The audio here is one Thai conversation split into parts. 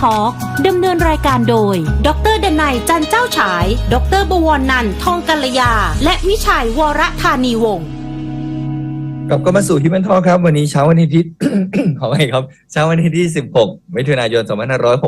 Talk ดำเนินรายการโดย ดรดนัยจันเจ้าฉาย ดรบวรนันท์ทองกัลยา และวิชัยวรธานีวงศ์กลับก็มาสู่ที่มันทอครับ วันนี้เช้าวันอาทิตย์ ขอให้ครับ เช้าวันอาทิตย์ที่ 16มิถุนายน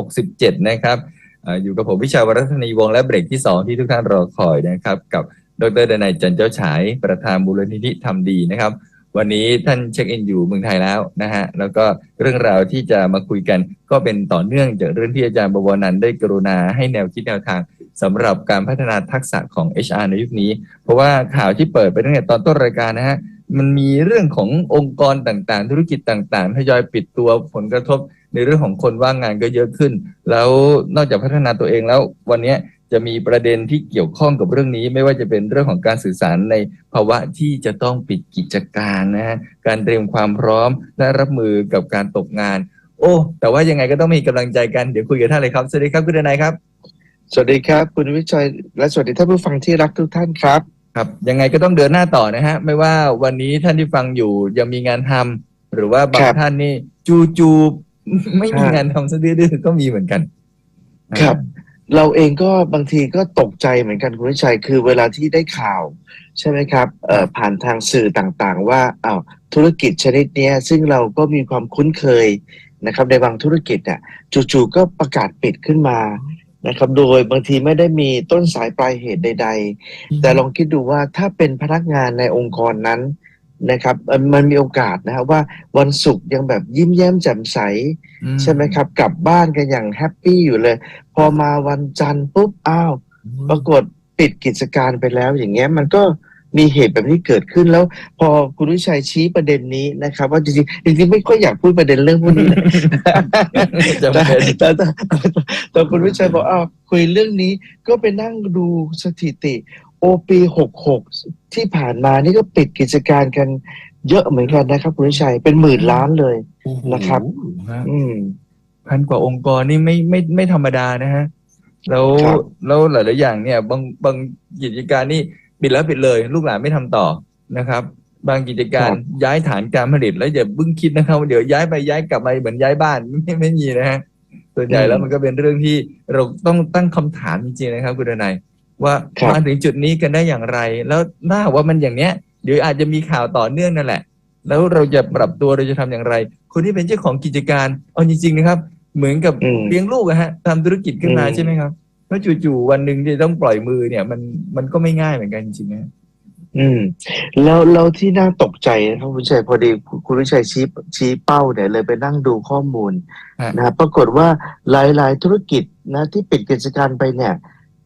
2567 นะครับเอ่ออยู่กับผมวิชาวรัตนีวงศ์และเบรกที่ 2 ที่ทุกท่านรอคอยนะครับ กับดรดนัยจันเจ้าฉาย ประธานมูลนิธิทำดีนะครับ วันนี้ท่านเช็คอินอยู่เมืองไทยแล้วนะฮะแล้วก็เรื่องราวที่จะมาคุยกัน ก็เป็นต่อเนื่องจากเรื่องที่อาจารย์บวรนันได้กรุณาให้แนวคิดแนวทางสำหรับการพัฒนาทักษะของ HR ในยุคนี้ เพราะว่าข่าวที่เปิดไปตั้งแต่ตอนต้นรายการนะฮะมันมีเรื่องขององค์กรต่างๆ ธุรกิจต่างๆทยอยปิดตัวผลกระทบในเรื่องของคนว่างงานก็เยอะขึ้น แล้วนอกจากพัฒนาตัวเองแล้ววันนี้ จะมีประเด็นที่เกี่ยวข้องกับเรื่องนี้ ไม่ว่าจะเป็นเรื่องของการสื่อสารในภาวะที่จะต้องปิดกิจการนะฮะการเตรียมความพร้อมและรับมือกับการตกงาน โอ้ แต่ว่ายังไงก็ต้องมีกำลังใจกันเดี๋ยวคุยกับท่านเลยครับสวัสดีครับคุณทนายครับ สวัสดีครับ คุณวิชัยและสวัสดีท่านผู้ฟังที่รักทุกท่านครับครับยังไงก็ต้องเดินหน้าต่อนะฮะไม่ว่าวันนี้ท่านที่ฟังอยู่ยังมีงานทำหรือว่าบางครับท่านนี่จูจูๆไม่มีงานทำซะดื้อๆก็มีเหมือนกัน ครับ เราเองก็บางทีก็ตกใจเหมือนกันคุณวิชัยคือเวลาที่ได้ข่าว ใช่ไหมครับผ่านทางสื่อต่างๆ ว่าอ้าวธุรกิจชนิดนี้ซึ่งเราก็มีความคุ้นเคยนะครับ ในบางธุรกิจเนี่ยจู่ๆก็ประกาศปิดขึ้นมานะครับโดยบางทีไม่ได้มีต้นสายปลายเหตุใด ๆ แต่ลองคิดดูว่าถ้าเป็นพนักงานในองค์กรนั้น นะครับเอ่อมันมีโอกาสนะครับว่าวันศุกร์ยังแบบยิ้มแย้มแจ่มใสอืใช่ไหมครับ กลับบ้านกันอย่างแฮปปี้อยู่เลย พอมาวันจันทร์ปุ๊บอ้าว ปรากฏปิดกิจการไปแล้วอย่างเงี้ยมันก็มีเหตุแบบนี้เกิดขึ้นแล้ว พอคุณวิชัยชี้ประเด็นนี้นะครับ ว่าจริงๆจริงๆไม่ค่อยอยากพูดประเด็นเรื่องพวกนี้นะจะแต่เป็นแต่แต่แต่แต่คุณวิชัยบอกอ้าวคุยเรื่องนี้ก็ไปนั่งดูสถิติ โอปีหกหกที่ผ่านมานี่ก็ปิดกิจการกันเยอะเหมือนกันนะครับ คุณวิชัยเป็นหมื่นล้านเลยนะครับฮะอืมพันกว่าองค์กรนี่ไม่ไม่ไม่ธรรมดานะฮะ แล้วครับแล้วหลายๆอย่างเนี่ย บางบางกิจการนี่ปิดแล้วปิดเลย ลูกหลานไม่ทำต่อนะครับ บางกิจการย้ายฐานการผลิตแล้วอย่าเพิ่งคิดนะครับว่าเดี๋ยวย้ายไปย้ายกลับมาเหมือนย้ายบ้านไม่ไม่มีนะฮะส่วนใหญ่แล้วมันก็เป็นเรื่องที่เราต้องตั้งคำถามจริงๆนะครับ คุณทนาย ว่าครับมาถึงจุดนี้กันได้อย่างไร แล้วถ้าหากว่ามันอย่างเนี้ยเดี๋ยวอาจจะมีข่าวต่อเนื่องนั่นแหละ แล้วเราจะปรับตัวเราจะทำอย่างไร คนที่เป็นเจ้าของกิจการเอาจริงๆนะครับ เหมือนกับอืมเลี้ยงลูกอะฮะทำธุรกิจขึ้นมาอืมใช่ไหมครับแล้วจู่ๆวันหนึ่งจะต้องปล่อยมือเนี่ย มันมันก็ไม่ง่ายเหมือนกันจริงๆนะอืม แล้วแล้วที่น่าตกใจนะครับคุณวิชัยพอดีคุณวิชัยชี้ชี้เป้าเนี่ยเลยไปนั่งดูข้อมูลฮะนะครับปรากฏว่าหลาย ๆ ธุรกิจนะที่ปิดกิจการไปเนี่ย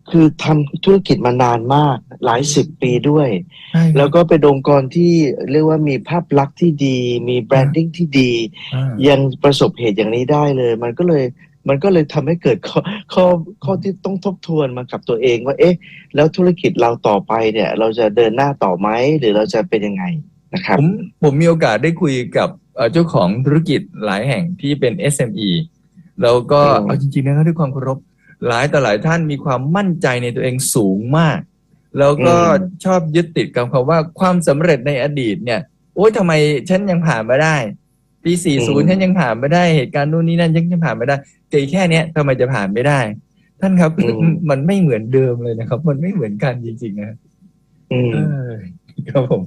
คือทำธุรกิจมานานมากหลายสิบปีด้วย ใช่ครับแล้วก็เป็นองค์กรที่เรียกว่ามีภาพลักษณ์ที่ดี มีแบรนดิ้งที่ดี อ่า ยังประสบเหตุอย่างนี้ได้เลย มันก็เลยมันก็เลยทำให้เกิดข้อข้อข้อที่ต้องทบทวนมากับตัวเองว่าเอ๊ะ แล้วธุรกิจเราต่อไปเนี่ย เราจะเดินหน้าต่อไหมหรือเราจะเป็นยังไงนะครับ ผมผมมีโอกาสได้คุยกับเอ่อเจ้าของธุรกิจหลายแห่งที่เป็น SME แล้วก็อืม เอาจริงๆนะครับด้วยความเคารพ หลายต่อหลายท่านมีความมั่นใจในตัวเองสูงมาก แล้วก็ชอบยึดติดกับคำว่าความสำเร็จในอดีตเนี่ย โอ๊ยทำไมฉันยังผ่านมาได้ ปี 40 ฉันยังผ่านไม่ได้เหตุการณ์นู่นนี่นั่นฉันยังผ่านไม่ได้แต่แค่เนี้ยทำไมจะผ่านไม่ได้ ท่านครับอืมมันไม่เหมือนเดิมเลยนะครับ มันไม่เหมือนกันจริงๆนะอืมเออครับผม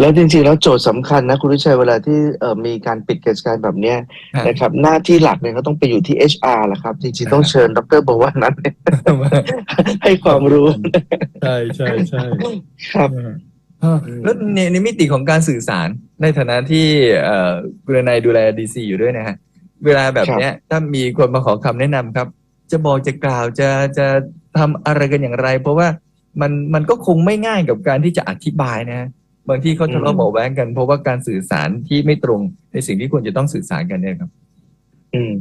แล้วจริงๆ แล้วโจทย์สำคัญนะคุณวิชัยเวลาที่เอ่อมีการปิดกิจการแบบเนี้ยฮะนะครับ หน้าที่หลักเนี่ยก็ต้องไปอยู่ที่ HR แหละครับ จริงๆ ต้องเชิญดรบอกว่านั้นให้ความรู้ ใช่ใช่ใช่ครับเออแล้วในในมิติของการสื่อสารในฐานะที่เอ่อคุณนายดูแลดีซีอยู่ด้วยนะฮะ เวลาแบบเนี้ยถ้ามีคนมาขอคำแนะนำครับ จะบอกจะกล่าวจะจะทำอะไรกันอย่างไร เพราะว่า มันมันก็คงไม่ง่ายกับการที่จะอธิบายนะฮะบางที่เขาทะเลาะอืมเบาะแว้งกัน เพราะว่าการสื่อสารที่ไม่ตรงในสิ่งที่ควรจะต้องสื่อสารกันเนี่ยครับ อืม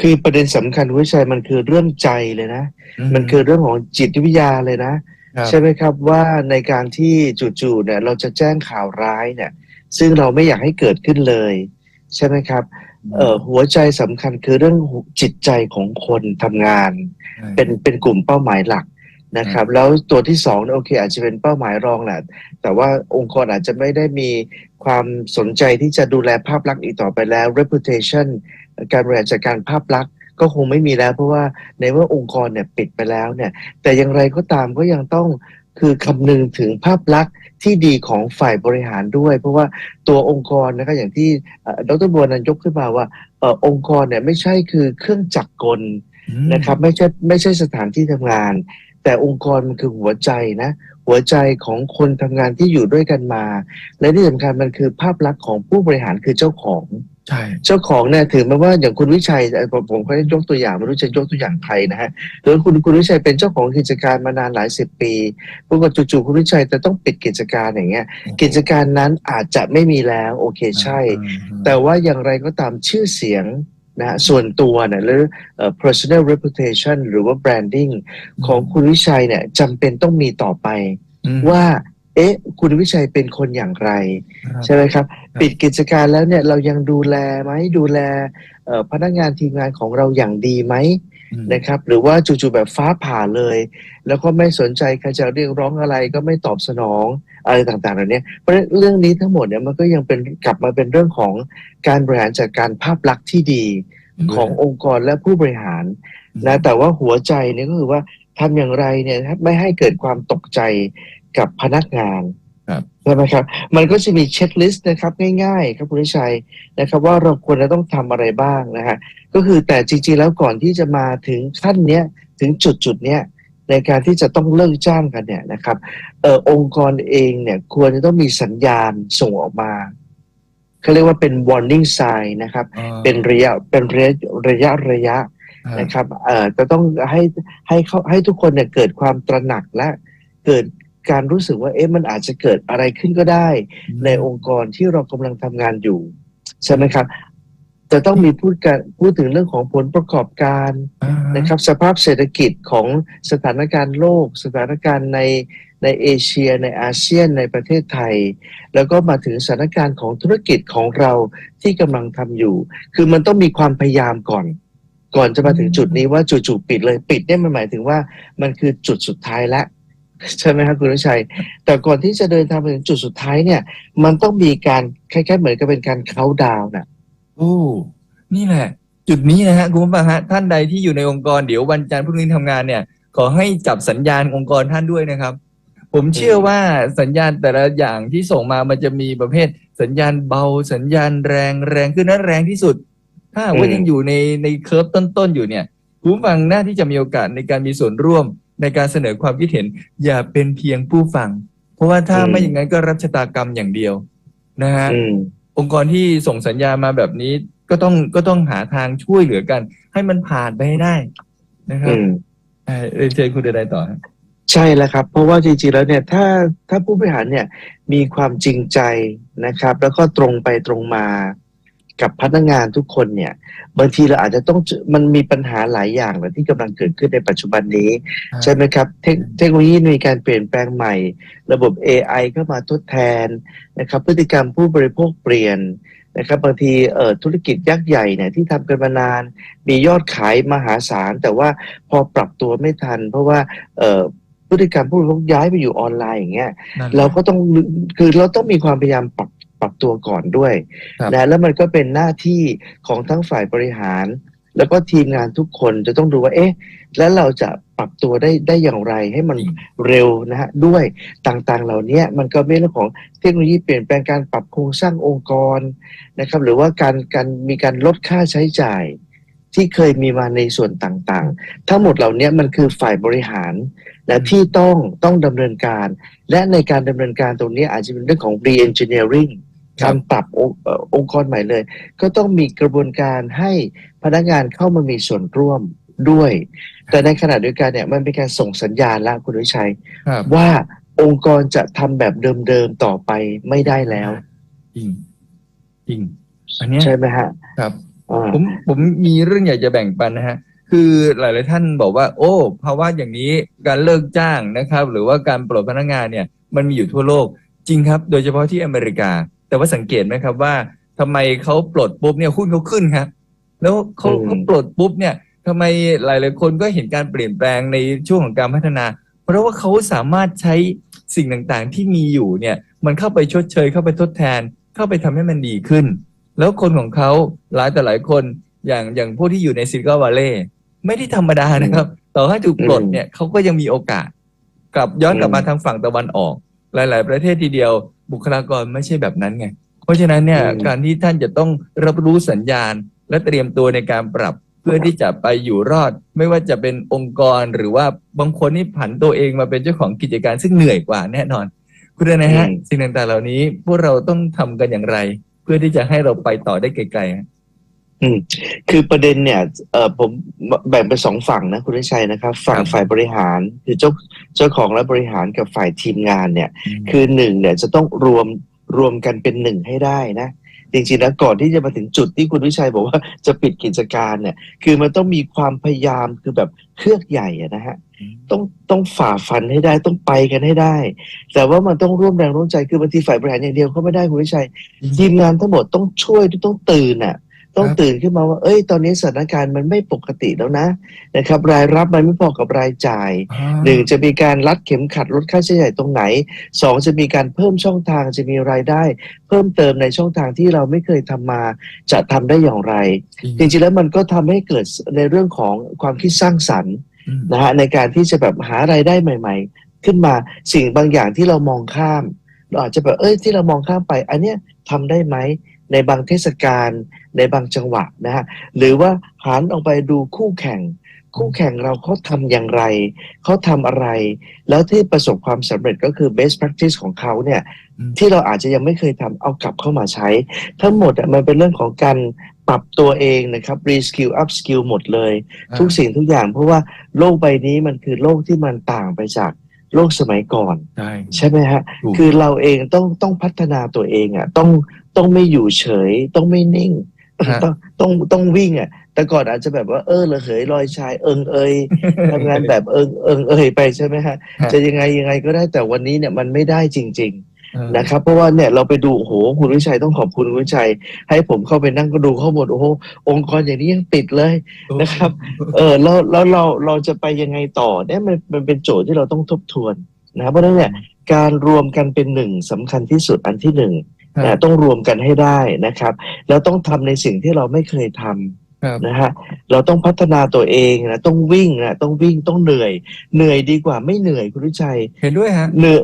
คือประเด็นสำคัญคุณวิชัยมันคือเรื่องใจเลยนะ มันคือเรื่องของจิตวิทยาเลยนะครับใช่ไหมครับว่าในการที่จู่ๆเนี่ย เราจะแจ้งข่าวร้ายเนี่ย ซึ่งเราไม่อยากให้เกิดขึ้นเลย ใช่ไหมครับเอ่อหัวใจสำคัญคือเรื่องจิตใจของคนทำงาน เป็นเป็นกลุ่มเป้าหมายหลัก นะครับแล้วตัวที่สองเนี่ยโอเค อาจจะเป็นเป้าหมายรองแหละแต่ว่าองค์กรอาจจะไม่ได้มีความสนใจที่จะดูแลภาพลักษณ์อีกต่อไปแล้ว reputation การบริหารจัดการภาพลักษณ์ก็คงไม่มีแล้ว เพราะว่าในเมื่อองค์กรเนี่ยปิดไปแล้วเนี่ย แต่อย่างไรก็ตามก็ยังต้องคือคำนึงถึงภาพลักษณ์ที่ดีของฝ่ายบริหารด้วย เพราะว่าตัวองค์กรนะครับอย่างที่เอ่อดรบัวนันยกขึ้นมาว่าเออองค์กรเนี่ยไม่ใช่คือเครื่องจักรกลนะครับไม่ใช่ไม่ใช่สถานที่ทำงาน แต่องค์กรมันคือหัวใจนะ หัวใจของคนทำงานที่อยู่ด้วยกันมา และที่สำคัญมันคือภาพลักษณ์ของผู้บริหารคือเจ้าของใช่เจ้าของเนี่ยถือมาว่าอย่างคุณวิชัยเอ่อผมผมก็ได้ยกตัวอย่างไม่รู้จะยกตัวอย่างใครนะฮะหรือคุณคุณวิชัยเป็นเจ้าของกิจการมานานหลายสิบปีปรากฏจู่ๆคุณวิชัยจะต้องปิดกิจการอย่างเงี้ย กิจการนั้นอาจจะไม่มีแล้วโอเคใช่ แต่ว่าอย่างไรก็ตามชื่อเสียง นะฮะส่วนตัวเนี่ยหรือเอ่อ personal reputation หรือว่า branding ของคุณวิชัยเนี่ยจำเป็นต้องมีต่อไป ว่า เอ๊ะ คุณวิชัยเป็นคนอย่างไร ใช่ไหมครับครับปิดกิจการแล้วเนี่ยเรายังดูแลไหมดูแลเอ่อพนักงานทีมงานของเราอย่างดีไหม นะครับ หรือว่าจู่ๆแบบฟ้าผ่าเลย แล้วก็ไม่สนใจใครจะเรียกร้องอะไรก็ไม่ตอบสนองอะไรต่างๆเหล่านี้เพราะฉะนั้นเรื่องนี้ทั้งหมดเนี่ยมันก็ยังเป็นกลับมาเป็นเรื่องของการบริหารจัดการภาพลักษณ์ที่ดีขององค์กรและผู้บริหารนะแต่ว่าหัวใจเนี่ยก็คือว่าทำอย่างไรเนี่ยไม่ให้เกิดความตกใจกับพนักงานครับ ใช่ไหมครับ มันก็จะมีเช็คลิสต์นะครับง่ายๆ ครับคุณวิชัยนะครับ ว่าเราควรจะต้องทำอะไรบ้างนะฮะก็คือแต่จริงๆแล้วก่อนที่จะมาถึงขั้นเนี้ยถึงจุดจุดๆเนี้ยในการที่จะต้องเลิกจ้างกันเนี่ยนะครับเออองค์กรเองเนี่ยควรจะต้องมีสัญญาณส่งออกมาเขาเรียกว่าเป็น warning sign นะครับ เป็นระยะเป็นระยะระยะระยะนะครับเอ่อจะต้องให้ให้เขาให้ทุกคนเนี่ยเกิดความตระหนักและเกิด การรู้สึกว่าเอ๊ะมันอาจจะเกิดอะไรขึ้นก็ได้ ในองค์กรที่เรากำลังทำงานอยู่ ใช่ไหมครับจะต้องมีพูดกันพูดถึงเรื่องของผลประกอบการนะครับ สภาพเศรษฐกิจของสถานการณ์โลก สถานการณ์ในในเอเชีย ในอาเซียนในประเทศไทย แล้วก็มาถึงสถานการณ์ของธุรกิจของเราที่กำลังทำอยู่ คือมันต้องมีความพยายามก่อน ก่อนจะมาถึงจุดนี้ว่าจู่ๆปิดเลยปิดเนี่ยมันหมายถึงว่ามันคือจุดสุดท้ายแล้ว ใช่ไหมครับคุณวิชัย แต่ก่อนที่จะเดินทางไปถึงจุดสุดท้ายเนี่ย มันต้องมีการคล้ายๆเหมือนกับเป็นการเคาน์ดาวน์นะโอ้นี่แหละ จุดนี้นะฮะคุณผู้ฟังฮะท่านใดที่อยู่ในองค์กรเดี๋ยววันจันทร์พรุ่งนี้ทำงานเนี่ย ขอให้จับสัญญาณองค์กรท่านด้วยนะครับ ผมเชื่อว่าสัญญาณแต่ละอย่างที่ส่งมามันจะมีประเภท สัญญาณเบาสัญญาณแรงแรงขึ้นนั้นแรงที่สุด ถ้าหากว่ายังอยู่ในในเคิร์ฟต้นๆอยู่เนี่ยคุณผู้ฟังหน้าที่จะมีโอกาสในการมีส่วนร่วม ในการเสนอความคิดเห็น อย่าเป็นเพียงผู้ฟัง เพราะว่าถ้าไม่อย่างนั้นก็รับชะตากรรมอย่างเดียวนะฮะอืมองค์กรที่ส่งสัญญาณมาแบบนี้ก็ต้องก็ต้องหาทางช่วยเหลือกัน ให้มันผ่านไปให้ได้นะครับอืมเอ่อเรียนเชิญคุณเดนไดต่อฮะใช่แล้วครับ เพราะว่าจริงๆแล้วเนี่ยถ้าถ้าผู้บริหารเนี่ยมีความจริงใจนะครับ แล้วก็ตรงไปตรงมา กับพนักงานทุกคนเนี่ย บางทีเราอาจจะต้องเจอมันมีปัญหาหลายอย่างเลยที่กำลังเกิดขึ้นในปัจจุบันนี้ ใช่ไหมครับเทคเทคโนโลยีมีการเปลี่ยนแปลงใหม่ ระบบ AI เข้ามาทดแทนนะครับ พฤติกรรมผู้บริโภคเปลี่ยนนะครับบางทีเอ่อธุรกิจยักษ์ใหญ่เนี่ยที่ทำกันมานาน มียอดขายมหาศาล แต่ว่าพอปรับตัวไม่ทัน เพราะว่าเอ่อพฤติกรรมผู้บริโภคย้ายไปอยู่ออนไลน์อย่างเงี้ยนั่นแหละเราก็ต้องคือเราต้องมีความพยายามปรับป รับตัวก่อนด้วยครับนะแล้วมันก็เป็นหน้าที่ของทั้งฝ่ายบริหาร แล้วก็ทีมงานทุกคนจะต้องดูว่า เอ๊ะ แล้วเราจะปรับตัวได้ได้อย่างไรให้มันจริงเร็วนะฮะด้วยต่างๆ เหล่านี้มันก็เป็นเรื่องของเทคโนโลยีเปลี่ยนแปลงการปรับโครงสร้างองค์กรนะครับ หรือว่าการการมีการลดค่าใช้จ่ายที่เคยมีมาในส่วนต่างๆ ทั้งหมดเหล่านี้มันคือฝ่ายบริหารนะที่ต้องต้องดำเนินการ และในการดำเนินการตรงนี้อาจจะเป็นเรื่องของ re-engineering ครับ การปรับองค์เอ่อองค์กรใหม่เลย ก็ต้องมีกระบวนการให้พนักงานเข้ามามีส่วนร่วมด้วย แต่ในขณะเดียวกันเนี่ยมันเป็นการส่งสัญญาณแล้วคุณวิชัยครับว่าองค์กรจะทำแบบเดิมๆต่อไปไม่ได้แล้วจริงจริงอันเนี้ยใช่ไหมฮะครับอ่าผมผมมีเรื่องอยากจะแบ่งปันนะฮะ คือหลาย ๆ ท่านบอกว่า โอ้ภาวะอย่างนี้การเลิกจ้างนะครับ หรือว่าการปลดพนักงานเนี่ย มันมีอยู่ทั่วโลกจริงครับ โดยเฉพาะที่อเมริกา แต่ว่าสังเกตไหมครับว่าทำไมเขาปลดปุ๊บเนี่ยหุ้นเขาขึ้นครับ แล้วเขาอืมเขาปลดปุ๊บเนี่ยทำไมหลายๆคนก็เห็นการเปลี่ยนแปลงในช่วงของการพัฒนา เพราะว่าเขาสามารถใช้สิ่งต่างๆ ที่มีอยู่เนี่ย มันเข้าไปชดเชยเข้าไปทดแทน เข้าไปทำให้มันดีขึ้น แล้วคนของเขาหลายแต่หลายคนอย่างอย่างพวกที่อยู่ในซิลิคอนวัลเลย์ไม่ได้ธรรมดานะครับ ต่อให้ถูกปลดอืมเนี่ยเขาก็ยังมีโอกาส กลับย้อนกลับมาอืมทางฝั่งตะวันออก หลาย ๆ ประเทศทีเดียว บุคลากรไม่ใช่แบบนั้นไง เพราะฉะนั้นเนี่ยอืมการที่ท่านจะต้องรับรู้สัญญาณ และเตรียมตัวในการปรับเพื่อที่จะไปอยู่รอด ไม่ว่าจะเป็นองค์กรหรือว่าบางคนนี่ผันตัวเองมาเป็นเจ้าของกิจการซึ่งเหนื่อยกว่าแน่นอนคุณนะฮะอืมสิ่งต่างๆเหล่านี้พวกเราต้องทำกันอย่างไร เพื่อที่จะให้เราไปต่อได้ไกลๆฮะ อืมคือประเด็นเนี่ยเออผมแบ่งเป็นสองฝั่งนะคุณวิชัยนะครับ ฝั่งครับฝ่ายบริหารคือเจ้าเจ้าของและบริหารกับฝ่ายทีมงานเนี่ย คือหนึ่งเนี่ยจะต้องรวมรวมกันเป็นหนึ่งให้ได้นะจริงๆแล้วก่อนที่จะมาถึงจุดที่คุณวิชัยบอกว่าจะปิดกิจการเนี่ย คือมันต้องมีความพยายามคือแบบเครือกใหญ่อะนะฮะต้องต้องฝ่าฟันให้ได้ต้องไปกันให้ได้ แต่ว่ามันต้องร่วมแรงร่วมใจคือบางทีฝ่ายบริหารอย่างเดียวก็ไม่ได้คุณวิชัยอืมทีมงานทั้งหมดต้องช่วยต้องตื่นอะ ต้องครับตื่นขึ้นมาว่า เอ้ย ตอนนี้สถานการณ์มันไม่ปกติแล้วนะนะครับ รายรับมันไม่พอกับรายจ่ายหนึ่งจะมีการรัดเข็มขัดลดค่าใช้จ่ายตรงไหนสองจะมีการเพิ่มช่องทางจะมีรายได้ เพิ่มเติมในช่องทางที่เราไม่เคยทำมาจะทำได้อย่างไร จริงๆแล้วมันก็ทำให้เกิดในเรื่องของความคิดสร้างสรรค์อืมนะฮะในการที่จะแบบหารายได้ใหม่ ๆ ขึ้นมาสิ่งบางอย่างที่เรามองข้าม เราอาจจะแบบเอ้ยที่เรามองข้ามไป อันเนี้ยทำได้ไหมในบางเทศกาล ในบางจังหวะนะฮะหรือว่าหันออกไปดูคู่แข่ง คู่แข่งเราเขาทำอย่างไร เขาทำอะไร แล้วที่ประสบความสำเร็จก็คือ best practice ของเขาเนี่ยอืมที่เราอาจจะยังไม่เคยทำเอากลับเข้ามาใช้ ทั้งหมดอะมันเป็นเรื่องของการปรับตัวเองนะครับ reskill up skill หมดเลยอ่าทุกสิ่งทุกอย่าง เพราะว่าโลกใบนี้มันคือโลกที่มันต่างไปจากโลกสมัยก่อน ใช่ใช่ไหมฮะถูกคือเราเองต้องต้องพัฒนาตัวเองอะต้องต้องไม่อยู่เฉย ต้องไม่นิ่งฮะ ต้องต้องต้องวิ่งอะ แต่ก่อนอาจจะแบบว่าเออระเหยลอยชายเอิงเอยทำงานแบบเอิงเอิงเอยไปใช่ไหมฮะฮะจะยังไงยังไงก็ได้แต่วันนี้เนี่ยมันไม่ได้จริงเออๆนะครับเพราะว่าเนี่ยเราไปดูโอ้โหคุณวิชัยต้องขอบคุณคุณวิชัย ให้ผมเข้าไปนั่งก็ดูข้อมูลโอ้โหองค์กรอย่างนี้ยังปิดเลยนะครับ เออแล้วแล้วเราเราจะไปยังไงต่อเนี่ยมันมันเป็นโจทย์ที่เราต้องทบทวนนะครับเพราะฉะนั้นเนี่ยการรวมกันเป็นหนึ่งสำคัญที่สุดอันที่หนึ่งครับนะ ต้องรวมกันให้ได้นะครับ แล้วต้องทำในสิ่งที่เราไม่เคยทำครับนะฮะเราต้องพัฒนาตัวเองนะต้องวิ่งนะต้องวิ่งต้องเหนื่อย เหนื่อยดีกว่าไม่เหนื่อยคุณวิชัย เห็นด้วยฮะเหนื่อย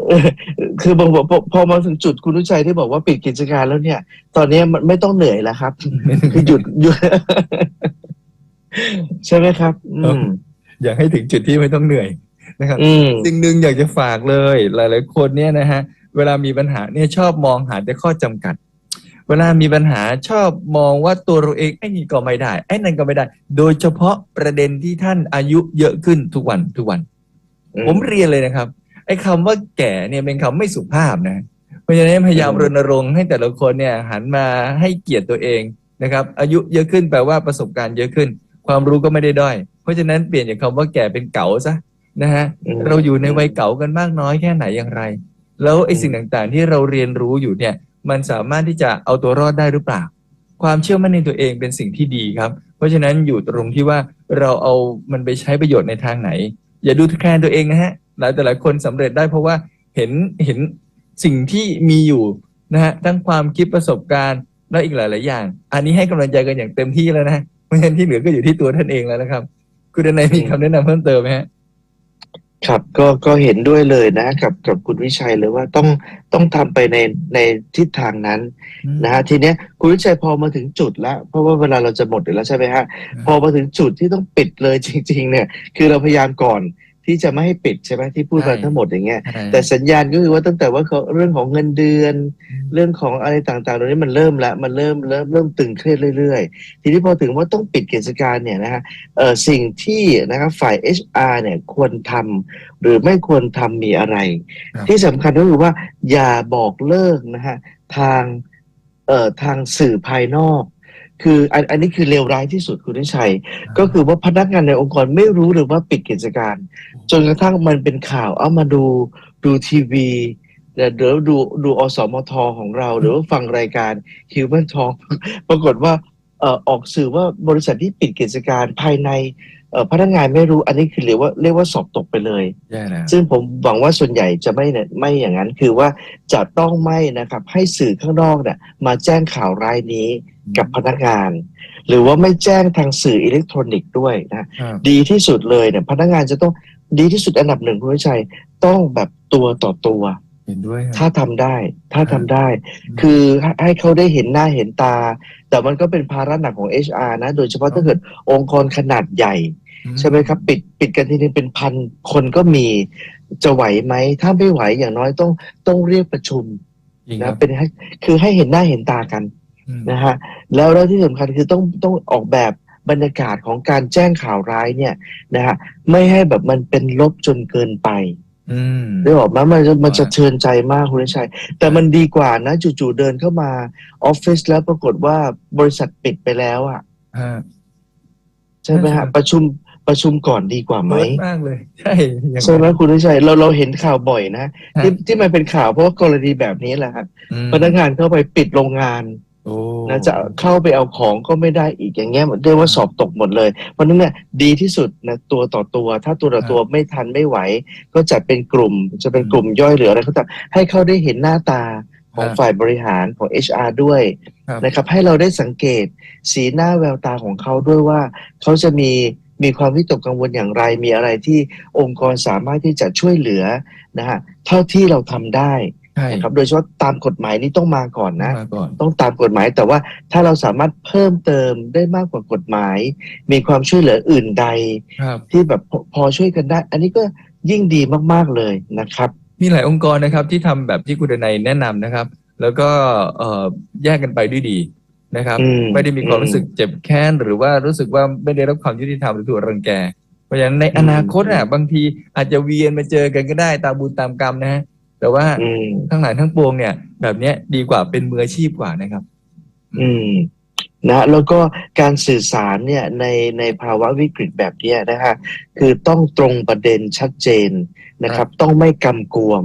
คือบางบอกพอพอมาถึงจุดคุณวิชัยที่บอกว่าปิดกิจการแล้วเนี่ย ตอนนี้มันไม่ต้องเหนื่อยแล้วครับคือหยุดหยุดใช่ไหมครับ อืมอยากให้ถึงจุดที่ไม่ต้องเหนื่อยนะครับอืมสิ่งหนึ่งอยากจะฝากเลย หลาย ๆ คนเนี่ยนะฮะ เวลามีปัญหาเนี่ยชอบมองหาแต่ข้อจำกัด เวลามีปัญหาชอบมองว่าตัวเราเองไอ้นี่ก็ไม่ได้ไอ้นั่นก็ไม่ได้ โดยเฉพาะประเด็นที่ท่านอายุเยอะขึ้นทุกวันทุกวัน ผมเรียนเลยนะครับ ไอ้คำว่าแก่เนี่ยเป็นคำไม่สุภาพนะ เพราะฉะนั้นพยายามอืมรณรงค์ให้แต่ละคนเนี่ยหันมาให้เกียรติตัวเองนะครับ อายุเยอะขึ้นแปลว่าประสบการณ์เยอะขึ้น ความรู้ก็ไม่ได้ด้อย เพราะฉะนั้นเปลี่ยนจากคำว่าแก่เป็นเก๋าซะนะฮะอืมเราอยู่ในวัยเก๋ากันมากน้อยแค่ไหนอย่างไร แล้วไอ้สิ่งต่างๆ ที่เราเรียนรู้อยู่เนี่ย มันสามารถที่จะเอาตัวรอดได้หรือเปล่า ความเชื่อมั่นในตัวเองเป็นสิ่งที่ดีครับ เพราะฉะนั้นอยู่ตรงที่ว่าเราเอามันไปใช้ประโยชน์ในทางไหน อย่าดูแคลนตัวเองนะฮะหลายแต่หลายคนสำเร็จได้เพราะว่าเห็นเห็นสิ่งที่มีอยู่นะฮะทั้งความคิดประสบการณ์และอีกหลายๆอย่าง อันนี้ให้กำลังใจกันอย่างเต็มที่แล้วนะเพราะฉะนั้นที่เหลือก็อยู่ที่ตัวท่านเองแล้วนะครับ คุณดนัยมีคำแนะนำเพิ่มเติมไหมฮะ ครับก็ก็เห็นด้วยเลยนะ กับกับคุณวิชัยเลยว่าต้องต้องทำไปในในทิศทางนั้นนะฮะทีเนี้ยคุณวิชัยพอมาถึงจุดแล้ว เพราะว่าเวลาเราจะหมดอยู่แล้วใช่ไหมฮะอืมพอมาถึงจุดที่ต้องปิดเลยจริง ๆ เนี่ย คือเราพยายามก่อน ที่จะไม่ให้ปิดใช่ไหมที่พูดมาใช่ทั้งหมดอย่างเงี้ยใช่แต่สัญญาณก็คือว่าตั้งแต่ว่าเขาเรื่องของเงินเดือน เรื่องของอะไรต่างๆตรงนี้มันเริ่มแล้วมันเริ่มเริ่มเริ่มตึงเครียดเรื่อยๆ ทีนี้พอถึงว่าต้องปิดกิจการเนี่ยนะฮะเอ่อสิ่งที่นะครับฝ่าย HR เนี่ยควรทำหรือไม่ควรทำมีอะไรครับที่สำคัญก็คือว่าอย่าบอกเลิกนะฮะทางเอ่อทางสื่อภายนอก คืออันอันนี้คือเลวร้ายที่สุดคุณทิชัย ก็คือว่าพนักงานในองค์กรไม่รู้เลยว่าปิดกิจการ จนกระทั่งมันเป็นข่าวเอามาดูดูทีวีเดี๋ยวเดี๋ยวดูดูอสมทของเรา หรือว่าฟังรายการ Human Talk ปรากฏว่าเอ่อออกสื่อว่าบริษัทที่ปิดกิจการภายใน เอ่อพนักงานไม่รู้อันนี้คือเรียกว่าเรียกว่าสอบตกไปเลย แย่แล้วซึ่งผมหวังว่าส่วนใหญ่จะไม่เนี่ยไม่อย่างนั้นคือว่าจะต้องไม่นะครับให้สื่อข้างนอกเนี่ยมาแจ้งข่าวร้ายนี้กับพนักงาน หรือว่าไม่แจ้งทางสื่ออิเล็กทรอนิกส์ด้วยนะ ครับดีที่สุดเลยเนี่ยพนักงานจะต้องดีที่สุดอันดับหนึ่งคุณวิชัยต้องแบบตัวต่อตัว เห็นด้วยครับถ้าทำได้ ถ้าทำได้อืมคือให้ให้เขาได้เห็นหน้าเห็นตา แต่มันก็เป็นภาระหนักของ HR นะ โดยเฉพาะถ้าเกิดองค์กรขนาดใหญ่ ใช่ไหมครับ ปิดปิดกันทีนึงเป็นพันคนก็มีจะไหวไหม ถ้าไม่ไหวอย่างน้อยต้องต้องเรียกประชุมจริงครันะบเป็นให้คือให้เห็นหน้าเห็นตากันอืมนะฮะแล้วแล้วที่สำคัญคือต้องต้องออกแบบบรรยากาศของการแจ้งข่าวร้ายเนี่ยนะฮะไม่ให้แบบมันเป็นลบจนเกินไปอืมได้บอกไหมมันจะมันจะว่าเชิญใจมากคุณชัย แต่มันดีกว่านะจู่ๆเดินเข้ามาออฟฟิศแล้วปรากฏว่าบริษัทปิดไปแล้วอะฮะใช่ไหมใช่ครัฮะบประชุม ประชุมก่อนดีกว่าไหมเบิร์ดมากเลยใช่อย่างใช่ไหมคุณชัยเราเราเห็นข่าวบ่อยนะฮะที่ที่มันเป็นข่าวเพราะว่ากรณีแบบนี้แหละครับอืมพนักงานเข้าไปปิดโรงงานโอ้นะจะเข้าไปเอาของก็ไม่ได้อีกอย่างเงี้ยเรียกว่าสอบตกหมดเลย เพราะฉะนั้นเนี่ยดีที่สุดนะตัวต่อตัว ถ้าตัวต่อตัวไม่ทันไม่ไหว ก็จัดเป็นกลุ่ม จะเป็นกลุ่มย่อยหรืออะไรก็ตามให้เขาได้เห็นหน้าตาของฝ่ายบริหารของ HR ด้วยครับนะครับ ให้เราได้สังเกตสีหน้าแววตาของเขาด้วยว่าเขาจะมี มีความวิตกกังวลอย่างไร มีอะไรที่องค์กรสามารถที่จะช่วยเหลือนะฮะเท่าที่เราทำได้ใช่นะครับโดยเฉพาะตามกฎหมายนี่ต้องมาก่อนนะมาก่อนต้องตามกฎหมายแต่ว่าถ้าเราสามารถเพิ่มเติมได้มากกว่ากฎหมาย มีความช่วยเหลืออื่นใดครับที่แบบพอพอช่วยกันได้ อันนี้ก็ยิ่งดีมากๆเลยนะครับ มีหลายองค์กรนะครับที่ทำแบบที่คุณดนัยแนะนำนะครับ แล้วก็เอ่อแยกกันไปด้วยดี นะครับอืมไม่ได้มีความอืมรู้สึกเจ็บแค้นหรือว่ารู้สึกว่าไม่ได้รับความยุติธรรมหรือถูกรังแก เพราะฉะนั้นในอืมอนาคตอะบางทีอาจจะเวียนมาเจอกันก็ได้ตามบุญตามกรรมนะฮะแต่ว่าอืมทั้งหลายทั้งปวงเนี่ย แบบเนี้ยดีกว่าเป็นมืออาชีพกว่านะครับ อืมนะแล้วก็การสื่อสารเนี่ยในในภาวะวิกฤตแบบเนี้ยนะฮะคือต้องตรงประเด็นชัดเจนนะครับ ต้องไม่กำกวม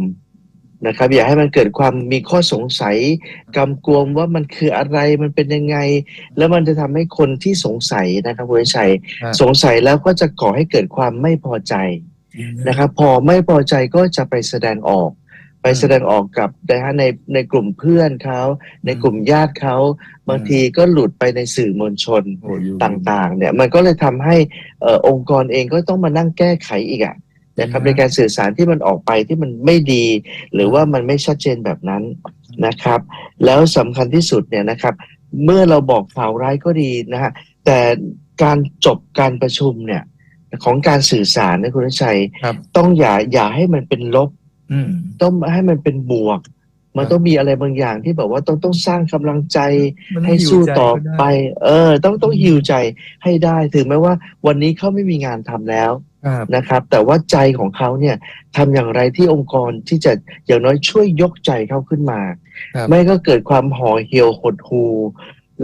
นะครับ อย่าให้มันเกิดความมีข้อสงสัยกำกวมว่ามันคืออะไรมันเป็นยังไง แล้วมันจะทำให้คนที่สงสัยนะครับคุณวิชัยครับสงสัยแล้วก็จะก่อให้เกิดความไม่พอใจนะครับ พอไม่พอใจก็จะไปแสดงออกไปแสดงออกกับนะฮะในในกลุ่มเพื่อนเขา ในกลุ่มญาติเขาบางทีก็หลุดไปในสื่อมวลชนโอ้อยู่ต่าง ๆ เนี่ย มันก็เลยทำให้เอ่อองค์กรเองก็ต้องมานั่งแก้ไขอีกอะ นะครับอืมในการสื่อสารที่มันออกไปที่มันไม่ดี หรือว่ามันไม่ชัดเจนแบบนั้นนะครับ แล้วสำคัญที่สุดเนี่ยนะครับ เมื่อเราบอกข่าวร้ายก็ดีนะฮะแต่การจบการประชุมเนี่ยของการสื่อสารนะคุณวิชัยครับต้องอย่าอย่าให้มันเป็นลบอืมต้องให้มันเป็นบวก มันครับต้องมีอะไรบางอย่างที่แบบว่าต้องต้องสร้างกำลังใจมันให้หิวสู้ใจต่อก็ได้ไป เออ ต้องต้องอืมฮิวใจให้ได้ถึงแม้ว่า วันนี้เขาไม่มีงานทำแล้วครับนะครับ แต่ว่าใจของเขาเนี่ยทำอย่างไรที่องค์กรที่จะอย่างน้อยช่วยยกใจเขาขึ้นมาครับไม่ก็เกิดความห่อเหี่ยวหดหู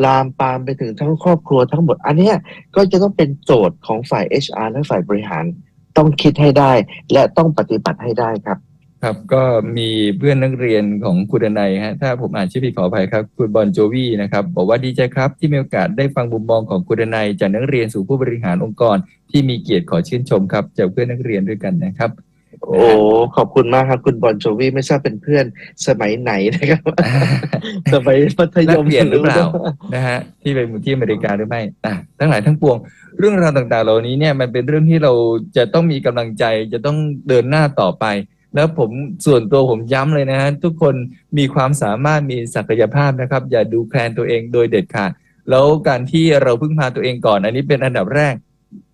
ลามปามไปถึงทั้งครอบครัวทั้งหมด อันเนี้ยก็จะต้องเป็นโจทย์ของฝ่าย HR และฝ่ายบริหาร ต้องคิดให้ได้ และต้องปฏิบัติให้ได้ครับ ครับก็มีเพื่อนนักเรียนของคุณดนัยฮะถ้าผมอ่านชื่อผิดขออภัยครับคุณบอลโจวี่นะครับบอกว่าดีใจครับที่มีโอกาสได้ฟังมุมมองของคุณดนัยจากนักเรียนสู่ผู้บริหารองค์กร ที่มีเกียรติขอชื่นชมครับจากเพื่อนนักเรียนด้วยกันนะครับ โอ้ขอบคุณมากครับคุณบอลโจวีไม่ทราบเป็นเพื่อนสมัยไหนนะครับสมัยมัธยนักมเรียนหรือเปล่านะฮะที่ไปที่อเมริกาหรือไม่อะทั้งหลายทั้งปวงเรื่องราวต่างๆ เหล่านี้เนี่ยมันเป็นเรื่องที่เราจะต้องมีกำลังใจจะต้องเดินหน้าต่อไป แล้วผมส่วนตัวผมย้ำเลยนะฮะทุกคนมีความสามารถมีศักยภาพนะครับ อย่าดูแคลนตัวเองโดยเด็ดขาดแล้วการที่เราพึ่งพาตัวเองก่อน อันนี้เป็นอันดับแรก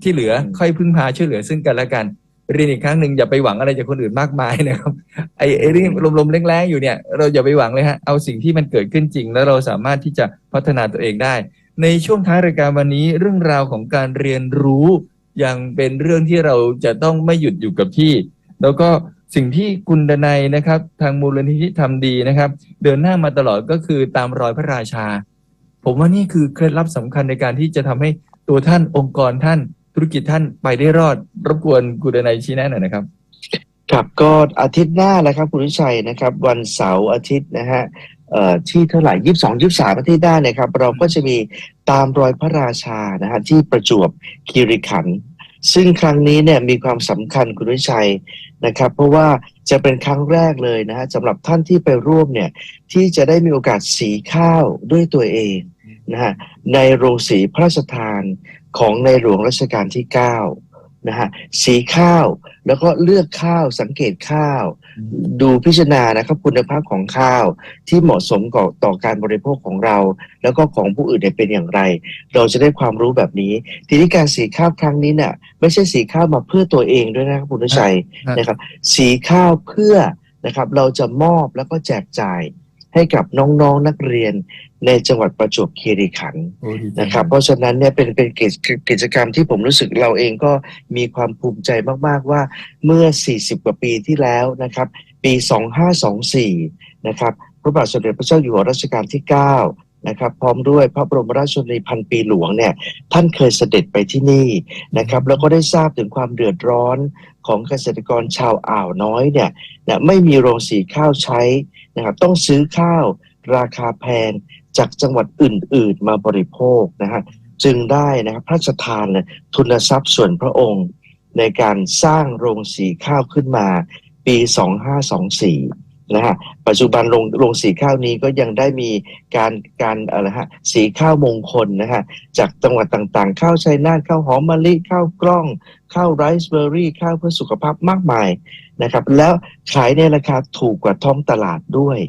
ที่เหลือค่อยพึ่งพาช่วยเหลือซึ่งกันและกันเรียนอีกครั้งหนึ่งอย่าไปหวังอะไรจากคนอื่นมากมายนะครับไอ้ไอ้เรื่องลมๆแรงๆอยู่เนี่ย เราอย่าไปหวังเลยฮะเอาสิ่งที่มันเกิดขึ้นจริง แล้วเราสามารถที่จะพัฒนาตัวเองได้ ในช่วงท้ายรายการวันนี้เรื่องราวของการเรียนรู้ยังเป็นเรื่องที่เราจะต้องไม่หยุดอยู่กับที่ แล้วก็ สิ่งที่คุณดนัยนะครับ ทางมูลนิธิทำดีนะครับ เดินหน้ามาตลอดก็คือตามรอยพระราชา ผมว่านี่คือเคล็ดลับสำคัญในการที่จะทำให้ตัวท่านองค์กรท่านธุรกิจท่านไปได้รอด รบกวนคุณดนัยชี้แนะหน่อยนะครับครับก็อาทิตย์หน้าแหละครับ คุณวิชัยนะครับ วันเสาร์อาทิตย์นะฮะเอ่อที่เท่าไหร่ยี่สิบสองยี่สามอาทิตย์หน้าเนี่ยครับ เราก็จะมีตามรอยพระราชานะฮะที่ประจวบคีรีขันธ์ ซึ่งครั้งนี้เนี่ยมีความสำคัญคุณวิชัยนะครับ เพราะว่าจะเป็นครั้งแรกเลยนะฮะสำหรับท่านที่ไปร่วมเนี่ยที่จะได้มีโอกาสสีข้าวด้วยตัวเองนะฮะในโรงสีพระราชทานของในหลวงรัชกาลที่ 9 นะฮะสีข้าวแล้วก็เลือกข้าวสังเกตข้าว ดูพิจารณานะครับคุณภาพของข้าวที่เหมาะสมกับต่อการบริโภคของเรา แล้วก็ของผู้อื่นเนี่ยเป็นอย่างไร เราจะได้ความรู้แบบนี้ ทีนี้การสีข้าวครั้งนี้เนี่ยไม่ใช่สีข้าวมาเพื่อตัวเองด้วยนะครับคุณวิชัยครับนะครับ สีข้าวเพื่อนะครับ เราจะมอบแล้วก็แจกจ่าย ให้กับน้องๆนักเรียนในจังหวัดประจวบคีรีขันธ์โอ้ดีจังนะครับ เพราะฉะนั้นเนี่ยเป็นเป็นกิจกิจกรรมที่ผมรู้สึกเราเองก็มีความภูมิใจมากๆว่าเมื่อ 40 กว่าปีที่แล้วนะครับ ปี 2524 นะครับพระบาทสมเด็จพระเจ้าอยู่หัวรัชกาลที่ 9นะครับพร้อมด้วยพระบรมราชชนนีพันปีหลวงเนี่ยท่านเคยเสด็จไปที่นี่นะครับแล้วก็ได้ทราบถึงความเดือดร้อน ของเกษตรกรชาวอ่าวน้อยเนี่ยนะไม่มีโรงสีข้าวใช้นะครับต้องซื้อข้าวราคาแพงจากจังหวัดอื่น ๆ มาบริโภคนะฮะจึงได้นะครับพระราชทานทุนทรัพย์ส่วนพระองค์ ในการสร้างโรงสีข้าวขึ้นมาปี 2524 นะฮะปัจจุบันโรงโรงสีข้าวนี้ก็ยังได้มีการการอะไรฮะสีข้าวมงคลนะฮะจากจังหวัดต่างๆ ข้าวชัยนาทข้าวหอมมะลิข้าวกล้อง ข้าวไรซ์เบอร์รี่ ข้าวเพื่อสุขภาพมากมายนะครับ แล้วขายในราคาถูกกว่าท้องตลาดด้วย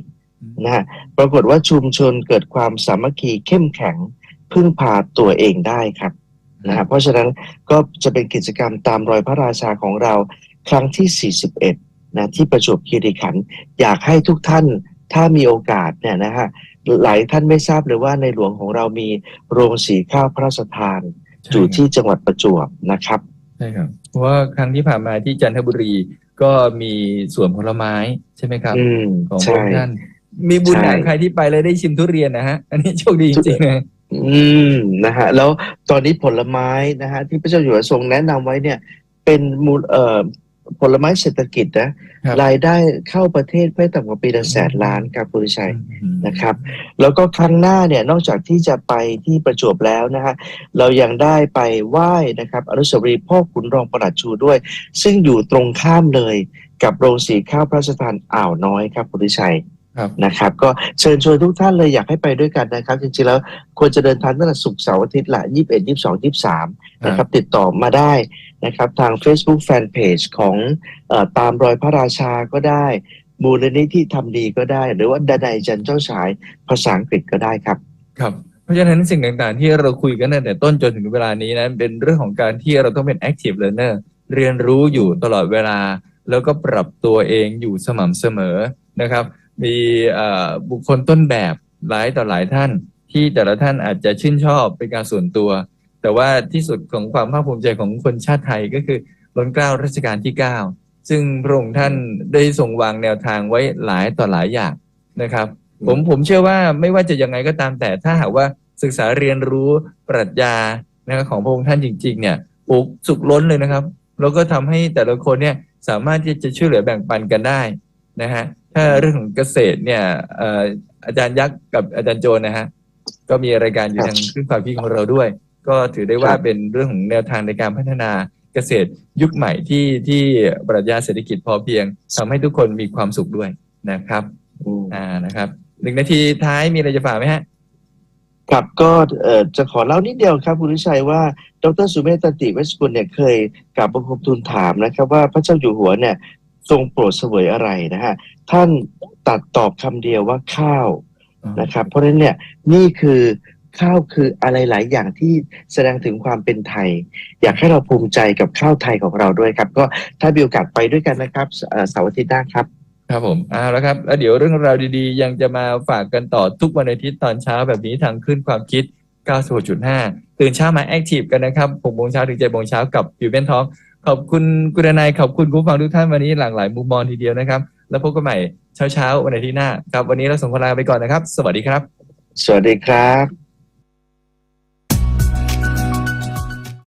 นะฮะปรากฏว่าชุมชนเกิดความสามัคคีเข้มแข็งพึ่งพาตัวเองได้ครับนะฮะเพราะฉะนั้นก็จะเป็นกิจกรรมตามรอยพระราชาของเราครั้งที่ 41 นะที่ประจวบคีรีขันธ์อยากให้ทุกท่านถ้ามีโอกาสเนี่ยนะฮะหลายท่านไม่ทราบเลยว่าในหลวงของเรามีโรงสีข้าวพระราชทานอยู่ที่จังหวัดประจวบนะครับใช่ครับเพราะว่าครั้งที่ผ่านมาที่จันทบุรีก็มีสวนผลไม้ใช่ไหมครับอืมของพใช่ระองค์ท่านมีบุญใช่หนังใครที่ไปแล้วได้ชิมทุเรียนนะฮะ อันนี้โชคดีจริงๆนะอืมนะฮะแล้วตอนนี้ผลไม้นะฮะที่พระเจ้าอยู่หัวทรงแนะนำไว้เนี่ย เป็นมูลเอ่อ ผลไม้เศรษฐกิจนะครับรายได้เข้าประเทศไม่ต่ำกว่าปีละแสนล้านครับคุณวิชัยนะครับ แล้วก็ครั้งหน้าเนี่ยนอกจากที่จะไปที่ประจวบแล้วนะฮะเรายังได้ไปไหว้นะครับอนุสาวรีย์พ่อขุนรองประหลัดชูด้วย ซึ่งอยู่ตรงข้ามเลยกับโรงสีข้าวพระราชทานอ่าวน้อยครับคุณวิชัยครับ นะครับ ก็เชิญชวนทุกท่านเลยอยากให้ไปด้วยกันนะครับ จริงๆแล้วควรจะเดินทางตั้งแต่ศุกร์เสาร์อาทิตย์ละยี่สิบเอ็ดยี่สิบสองยี่สิบสามนะครับ ติดต่อมาได้นะครับทาง Facebook Fanpage ของเออตามรอยพระราชาก็ได้มูลนิธิทำดีก็ได้ หรือว่าดนัยจันเจ้าชายภาษาอังกฤษก็ได้ครับ ครับเพราะฉะนั้นสิ่งต่างๆ ที่เราคุยกันตั้งแต่ต้นจนถึงเวลานี้นะเป็นเรื่องของการที่เราต้องเป็น active learner เรียนรู้อยู่ตลอดเวลา แล้วก็ปรับตัวเองอยู่สม่ำเสมอนะครับ มีบุคคลต้นแบบหลายต่อหลายท่าน ที่แต่ละท่านอาจจะชื่นชอบเป็นการส่วนตัว แต่ว่าที่สุดของความภาคภูมิใจของคนชาติไทยก็คือล้นเกล้ารัชกาลที่ 9 ซึ่งพระองค์ท่านได้ทรงวางแนวทางไว้หลายต่อหลายอย่างนะครับ ผมผมเชื่อว่าไม่ว่าจะยังไงก็ตามแต่ถ้าหากว่าศึกษาเรียนรู้ปรัชญานะครับของพระองค์ท่านจริง ๆ เนี่ยโอ้สุขล้นเลยนะครับ แล้วก็ทำให้แต่ละคนเนี่ยสามารถที่จะช่วยเหลือแบ่งปันกันได้นะฮะ ถ้าเรื่องของเกษตรเนี่ยเอ่ออาจารย์ยักษ์กับอาจารย์โจนนะฮะก็มีรายการอยู่ครับทางขึ้นความคิดของเราด้วย ก็ถือได้ว่าครับเป็นเรื่องของแนวทางในการพัฒนาเกษตรยุคใหม่ที่ที่ปรัชญาเศรษฐกิจพอเพียงทำให้ทุกคนมีความสุขด้วยนะครับอืมอ่านะครับหนึ่งนาทีท้ายมีอะไรจะฝากไหมฮะครับก็เอ่อจะขอเล่านิดเดียวครับคุณวิชัยว่าดรสุเมธตันติเวชกุลเนี่ยเคยกราบบังคมทูลถามนะครับ ว่าพระเจ้าอยู่หัวเนี่ย ทรงโปรดเสวยอะไรนะฮะท่านตัดตอบคำเดียวว่าข้าวนะครับ เพราะฉะนั้นเนี่ยนี่คือข้าวคืออะไรหลายอย่างที่แสดงถึงความเป็นไทย อยากให้เราภูมิใจกับข้าวไทยของเราด้วยครับ ก็ถ้ามีโอกาสไปด้วยกันนะครับเอ่อเสาร์อาทิตย์หน้าครับครับผมเอาแล้วครับแล้วเดี๋ยวเรื่องราวดีๆ ยังจะมาฝากกันต่อทุกวันอาทิตย์ตอนเช้าแบบนี้ทางขึ้นความคิด 96.5 ตื่นเช้ามาแอคทีฟกันนะครับ6โมงเช้าถึง7โมงเช้ากับอยู่เป็นท้อง ขอบคุณกุณนายขอบคุณคุณผู้ฟังทุกท่านวันนี้หลากหลายมุมมองทีเดียวนะครับ แล้วพบกันใหม่เช้าๆวันอาทิตย์หน้าครับวันนี้เราส่งคนลาไปก่อนนะครับ สวัสดีครับ สวัสดีครับ